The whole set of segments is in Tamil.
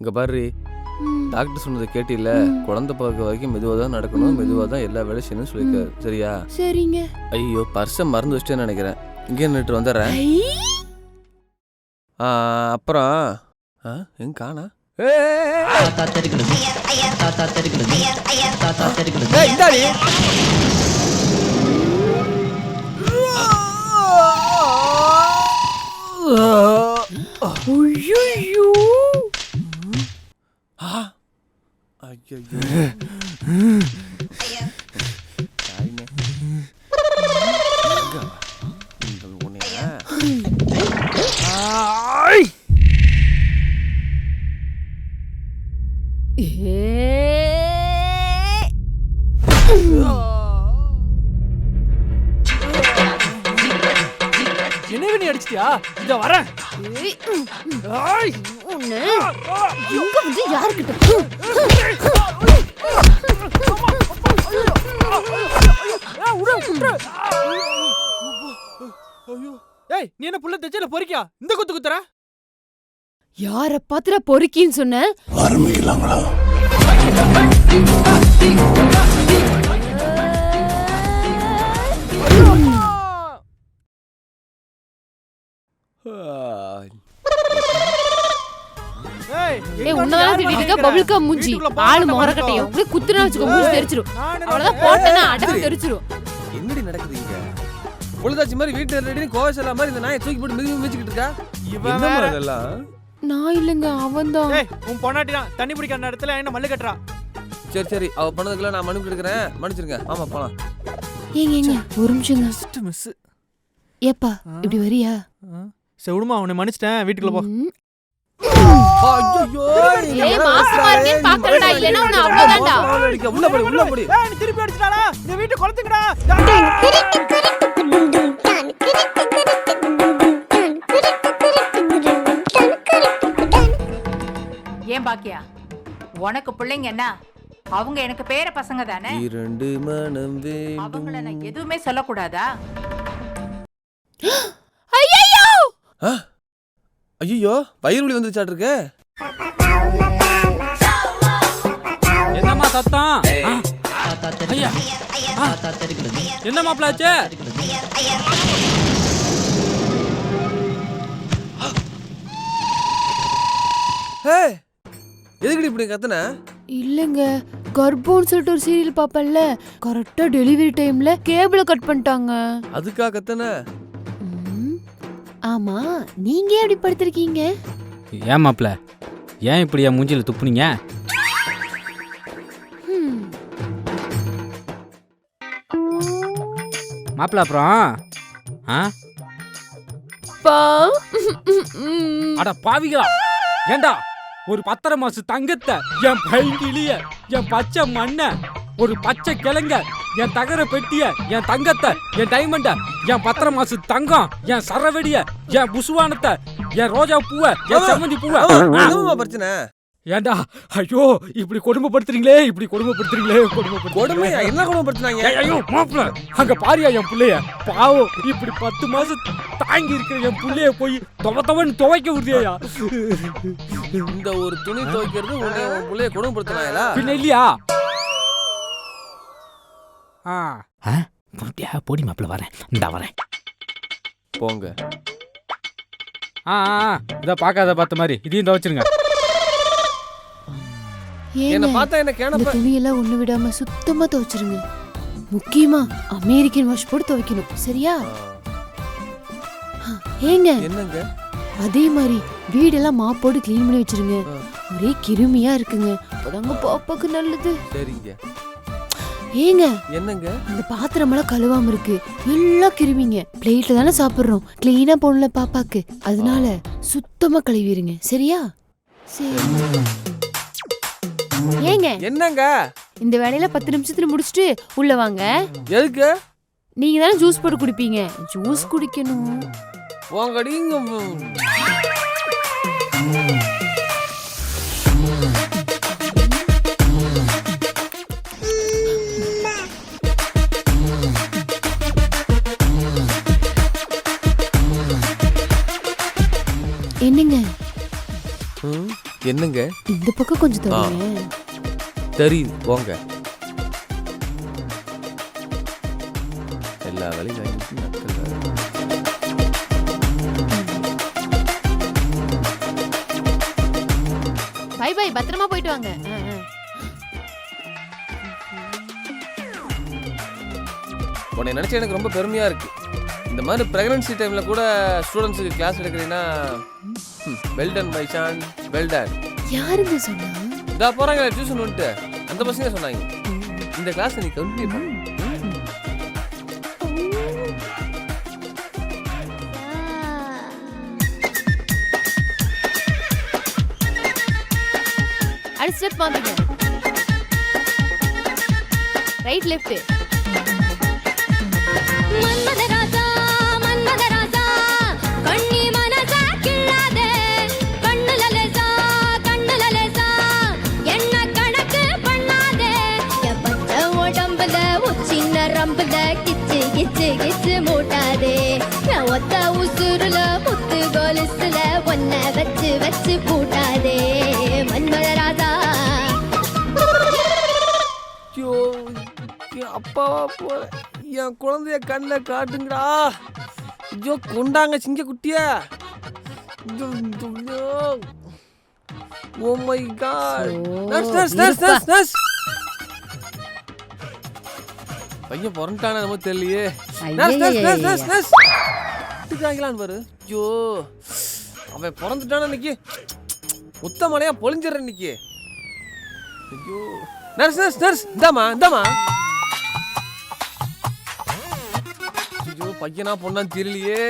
இங்க பாரு. டாக்டர் சொன்னதை கேட்டில்ல ம். குழந்தை பிறக்க வரைக்கும் மெதுவாக தான் நடக்கணும். மெதுவாக தான் எல்லா வேலையும் செய்யணும்னு சொல்லியிருக்காரு. சரியா? சரிங்க. ஐயோ பர்ஸை மறந்து வச்சிட்டேன்னு நினைக்கிறேன். இங்கே நின்றுட்டு வந்துடுறேன். அப்புறம் ஆ எங்க காணா? தாத்தா Ay, ay, ay. அடிச்சிட்டியா இத வரேன்! உன்னை எங்க வந்து யாருக்கிட்ட விடு. ஏய் நீ என்ன புள்ள தச்சல பொறிக்கியா? இந்த குத்து குத்துற? யார பாத்துற பொறுக்கின்னு சொன்ன? ஏய் உன்னதான் திட்டிட்டு இருக்க பபிள்கா மூஞ்சி. ஆளு மொரக்கட்டையும் அப்படியே குத்துனா வச்சுக்கோ மூஞ்சி தெரிச்சிரும். அவ்வளவுதான். போட்டேன்னா அடக்கு தெரிச்சிரும். என்னடி நடக்குது இங்க? பொழுதாச்சி மாதிரி வீட்டுல ரெடி கோவசலா மாதிரி இந்த நாயை தூக்கி போட்டு மிதி மிதிச்சுக்கிட்டு இருக்கா? இவன். இதெல்லாம்? நான் இல்லைங்க அவன்தான். ஏய் உன் பொண்டாட்டி தான். தண்ணி பிடிக்கிற இடத்துல என்ன மல்லு கட்டுறா? சரி சரி. அவ பண்ணதுக்கெல்லாம் நான் மன்னிப்பு எடுக்கிறேன் மன்னிச்சிருங்க. ஆமா போலாம். ஏங்க ஏங்க. ஒரு மிஸ் ஏப்பா இப்படி வரியா? செவிடுமா அவனை மன்னிச்சிட்டேன். வீட்டுக்குள்ள போ. ஏய், மாசமா இருக்கேன்னு பாக்குறடா, இல்லைன்னா உன்னை அவ்வளவுதான்டா. உள்ள போடி. உள்ள போடி ஏய் நீ திருப்பி அடிச்சிட்டாடா இந்த வீட்டு குளத்துக்குடா ஏன் பாக்கியா? உனக்கு பிள்ளைங்க என்ன? அவங்க எனக்கு பேர பசங்க தானே? இரண்டு மனம் அவங்கள நான் எதுவுமே சொல்லக்கூடாதா! ஐயோ வயிறு வலி வந்துருச்சாட்டு இருக்கு? என்னம்மா சத்தம்? ஐயா. என்ன மாப்பிளாச்சு ஹே எதுக்குடி இப்படி கத்துன? இல்லைங்க கர்ப்பம்னு சொல்லிட்டு ஒரு சீரியல் பாப்பேன்ல கரெக்டா டெலிவரி டைம்ல கேபிள கட் பண்ணிட்டாங்க. அதுக்கா கத்துன. ஆமா நீங்க ஏன் இப்படி படுத்திருக்கீங்க? ஏன் மாப்பிள ஏன் இப்படி என் மூஞ்சில துப்புனீங்க. மாப்பிள அப்புறம்? ஆ. அட பாவிகளா! ஏண்டா ஒரு பத்தரை மாசம் தங்கத்தை என் பைங்கிலிய என் பச்சை மண்ண ஒரு பச்சை கிழங்க என் தகர பெட்டிய என் தங்கத்தை என் டைமண்ட என் பத்தரை மாசம் தங்கம் என் சரவெடிய என் புசுவானத்தை என் ரோஜா பூவ என் செம்மந்தி பூவ. பிரச்சனை? ஏண்டா ஐயோ இப்படி கொடுமைப்படுத்துறீங்களே இப்படி கொடுமைப்படுத்துறீங்களே கொடுமைப்படுத்துறீங்களே. கொடுமையா? என்ன கொடுமைப்படுத்துனாங்க? ஐயோ மாப்பிள அங்க பாரியா என் புள்ளைய. பாவம் இப்படி பத்து மாசம் தாங்கி இருக்கிற என் புள்ளைய போய் தொவ தொவன்னு துவைக்க விடுறியா? இந்த ஒரு துணி துவைக்கிறது உன்னை உன் பிள்ளைய கொடுமைப்படுத்தினாங்களா? பின்ன இல்லையா? அப்படியா போடி மாப்பிள வரேன். இந்தா வரேன். போங்க. ஆ ஆ, ஆ, இதை பார்க்காத பார்த்த மாதிரி. இதையும் துவைச்சிருங்க என்ன ஏங்க பார்த்தா என்ன இந்த கேனப்ப துணியெல்லாம் ஒண்ணு விடாம சுத்தமா துவைச்சிருங்க. முக்கியமா அமெரிக்கன் வாஷ் போட்டு துவைக்கணும். சரியா? ஏங்க என்னங்க? அதே மாதிரி வீடெல்லாம் மாப் போட்டு க்ளீன் பண்ணி வச்சிருங்க. ஒரே கிருமியா இருக்குங்க. அப்பதாங்க பாப்பாக்கு நல்லது. சரிங்க. ஏங்க என்னங்க? அந்த பாத்திரமெல்லாம் கழுவாம இருக்கு. எல்லாம் கிருமிங்க. பிளேட்ல தானே சாப்பிடுறோம். கிளீனா போடல பாப்பாக்கு. அதனால சுத்தமா கழுவிடுங்க சரியா? சரி. ஏங்க என்னங்க? இந்த வேலையில பத்து நிமிஷத்துல முடிச்சுட்டு உள்ள வாங்க. எதுக்கு? நீங்க தானே ஜூஸ் போட்டு குடிப்பீங்க. ஜூஸ் குடிக்கணும். உங்கடிங்க என்னங்க? ம் என்னங்க? இந்த பக்கம் கொஞ்சம் தருங்க தெரியுது போங்க. எல்லா வேலையும் வாங்கிட்டு நக்கல் வேலை. பை பை பத்திரமா போயிட்டு வாங்க. ஆ, ஆ. உன்னை நினைச்சா எனக்கு ரொம்ப பெருமையா இருக்கு. இந்த மாதிரி பிரெக்னன்சி டைம்ல கூட ஸ்டூடெண்ட்ஸுக்கு கிளாஸ் எடுக்கிறீங்கன்னா well done my son well done யாருங்க சொன்னா? இதா போறாங்க டியூஷன் வந்துட்டு அந்த பசங்க சொன்னாங்க. இந்த கிளாஸ் நீ கண்டினியூ பண்ணு. அடுத்த ஸ்டெப் மாத்துங்க ரைட் லெஃப்ட் நரம்புல கிச்சு கிச்சு கிச்சு மூட்டாதே. என் ஒத்த உசுருல முத்து கொலுசுல ஒன்ன வச்சு வச்சு பூட்டாதே. மன்மதராஜா ஐயோ என் அப்பாவா போற என் குழந்தைய கண்ணில் காட்டுங்கடா. ஐயோ கொண்டாங்க சிங்க குட்டியா. ஓ my God nurse nurse nurse nurse nurse பையன் பிறந்துட்டானே நம்ம தெரியலையே. திட்டாங்களான்னு பாரு. ஐயோ. அவன் பிறந்துட்டான இன்னைக்கு? முத்தமலையா பொழிஞ்சிடற இன்னைக்கு. ஐயோ. Nurse nurse nurse. இந்தாமா இந்தாமா ஐயோ பையனா பொண்ணா தெரியலையே.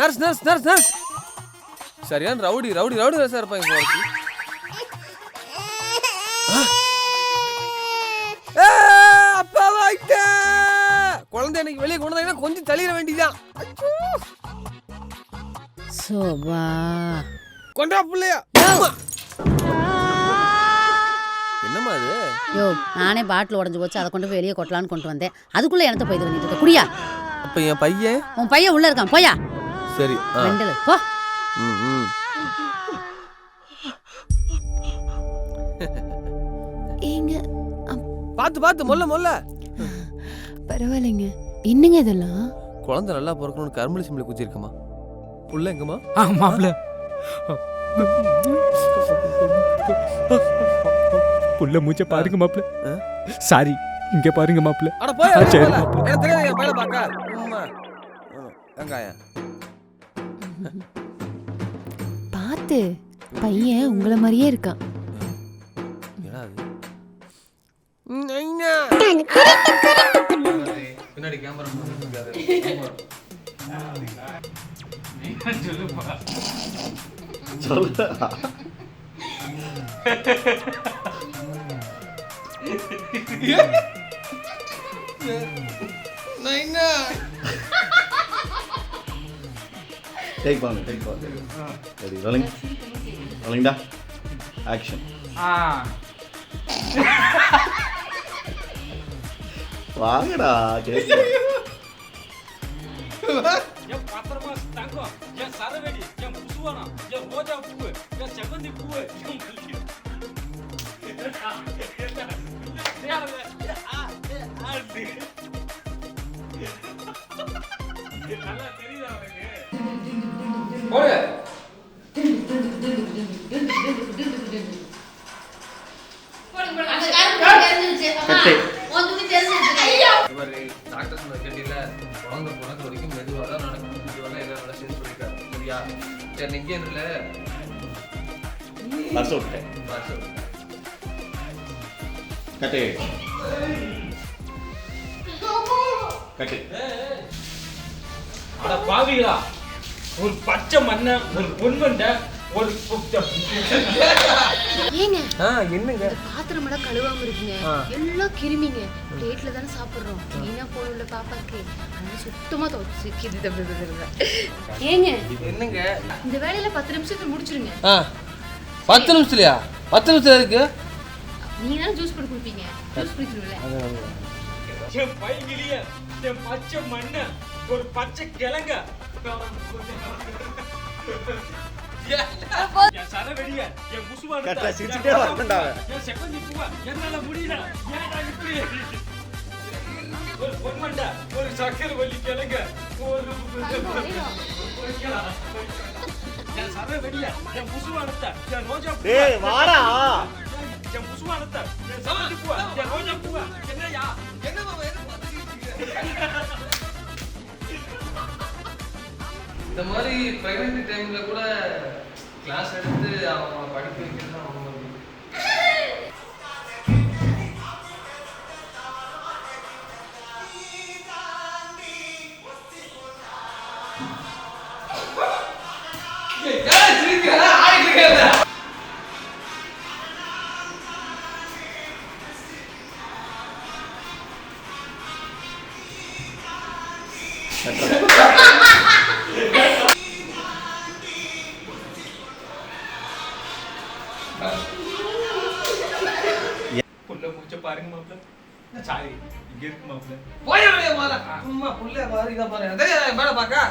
Nurse nurse nurse nurse. சரியான ரவுடி ரவுடி ரவுடி சார் இருப்பாங்க வெளியே கொண்டு வந்தாங்கன்னா கொஞ்சம் தள்ளிட வேண்டியதான் சோபா. கொண்டா பிள்ளையா. என்னம்மா அது? யோ நானே பாட்டில் உடஞ்சு போச்சு அதை கொண்டு போய் வெளியே கொட்டலான்னு கொண்டு வந்தேன். அதுக்குள்ள எனத்த போய் இது பண்ணிட்டு இருக்க? குடியா. அப்ப என் பையன்? உன் பையன் உள்ள இருக்கான் போயா. சரி ஆ. ரெண்டு போ. ம், ம். ஏங்க பாத்து பாத்து மொல்ல மொல்ல. பரவாயில்லைங்க. என்னங்க இதெல்லாம்? குழந்தை நல்லா பிறக்கணும்னு கரும்புலி சிம்பிளி குச்சிருக்கமா புள்ள எங்கம்மா? ஆ மாப்பிள்ள. புள்ள மூச்ச பாருங்க மாப்பிள்ள. ஆ? சாரி இங்க பாருங்க மாப்பிள்ள. அட போய் சரி, போல. மாப்பிள. எனக்கு தெரியாது என் பையனை பார்க்க. உம்மா. ம், வெங்காயம். பார்த்து பையன் உங்களை மாதிரியே இருக்கான். Take one. Ready, rolling. Rolling down. Action. வாங்கடா கேட்க என் பத்திரமா தங்கம் என் சரவெடி என் புசுவானம் என் பர்ஸ் விட்டேன் கட்டு கட்டு அட பாவிகளா. ஒரு பச்சை மண்ணை ஒரு பொன்மண்டை ஏங்க? ஆ என்னங்க? பாத்திரம் எல்லாம் கழுவாம இருக்குங்க. எல்லாம் கிருமிங்க. பிளேட்ல தானே சாப்பிடுறோம். வீணா போகல பாப்பாக்கு. சுத்தமா துவச்சு ஏங்க? என்னங்க? இந்த வேலையில பத்து நிமிஷத்துல முடிச்சிருங்க. பத்து நிமிஷத்துலையா? பத்து நிமிஷத்துல இருக்கு நீங்க தானே ஜூஸ் போட்டு குடிப்பீங்க. ஜூஸ் குடிச்சிருவில்ல என் பைங்கிலிய என் பச்சை மண்ணை ஒரு பச்சை கிழங்க. என் கரெக்டா, சிரிச்சுட்டே என்னால முடியல ஏன்டா இப்படி ஒரு பொன்மண்டா ஒரு சக்கரை வலி கிழங்க ஒரு என் சரவெடிய என் என் ரோஜா டேய் வாடா. என் முசுவானத்தை என் பூவா என் ரோஜா பூவா என்ன மாமா என்ன இந்த மாதிரி பிரெக்னன்சி டைம்ல கூட கிளாஸ் எடுத்து அவங்க படிக்க வைக்கிறது தான் ரொம்ப முக்கியம். ஏய், ஏன் சிரிக்கிற? புள்ள பாருங்க மாப்ள சாரி இங்க இருக்கு போய் சும்மா புள்ள பாரு இதை பாரு அதே மேல பாக்கா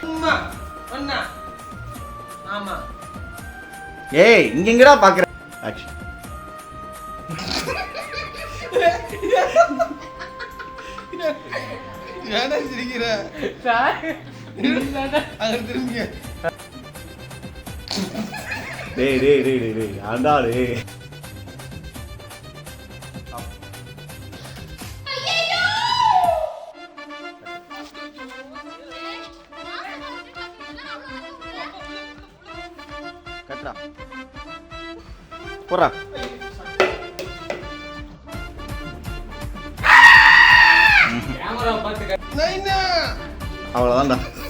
சும்மா ஒண்ணா ஆமா ஏய் இங்க எங்கடா பாக்குற? ஆக்ஷன் ஏன்டா சிரிக்கிற? திரும்பிங்க. டேய் டேய் டேய் டேய் டேய் ஆண்டா டேய். கட்டுறா. போறா கேமரா பாத்துக்க நைனா அவ்வளோதான்டா கட்டுறா